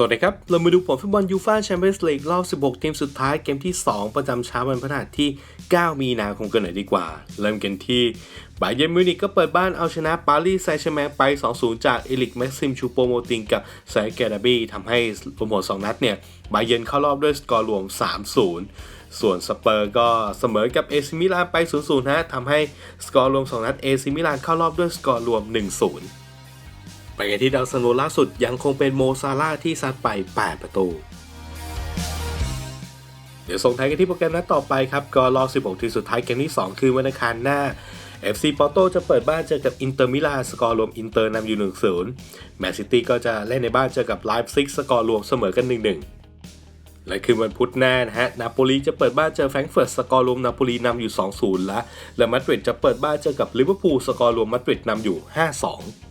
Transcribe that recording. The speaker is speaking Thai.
สวัสดีครับ เรามาดูผลฟุตบอลยูฟ่าแชมเปี้ยนส์ลีกรอบ 16 ทีมสุดท้ายเกมที่ 2 ประจำเช้าวันพฤหัสที่ 9 มีนาคมกันหน่อยดีกว่า เริ่มกันที่บาเยนมิวนิกก็เปิดบ้านเอาชนะปารีสแซงต์แชร์แมงไป 2-0 จากเอลิกแม็กซิมชูโปโมติงกับไซแกราบี้ทำให้รวมผล2นัดเนี่ยบาเยนเข้ารอบด้วยสกอร์รวม 3-0 ส่วนสเปอร์ก็เสมอกับเอซิมิลานไป 0-0นะทำให้สกอร์รวม 2 นัดเอซิมิลานเข้ารอบด้วยสกอร์รวม 1-0 ไปกันที่ดาวซันโวล่าสุดยังคงเป็นโมซาร่าที่ซัดไป 8 ประตู เดี๋ยวส่งท้ายกันที่โปรแกรมนัดต่อไปครับ ก็รอบ 16 ทีมสุดท้ายเกมที่ 2 คือวันอังคารหน้า FC ปอร์โตจะเปิดบ้านเจอกับอินเตอร์มิลานสกอร์รวมอินเตอร์นำอยู่ 1-0 แมนซิตี้ก็จะเล่นในบ้านเจอกับไลฟ์ซิกสกอร์รวมเสมอกัน 1-1 และคืนวันพุธหน้านะฮะ นาโปลีจะเปิดบ้านเจอแฟรงก์เฟิร์ตสกอร์รวมนาโปลีนำอยู่ 2-0 และและมาดริดจะเปิดบ้านเจอกับลิเวอร์พูลสกอร์รวมมาดริดนำอยู่ 5-2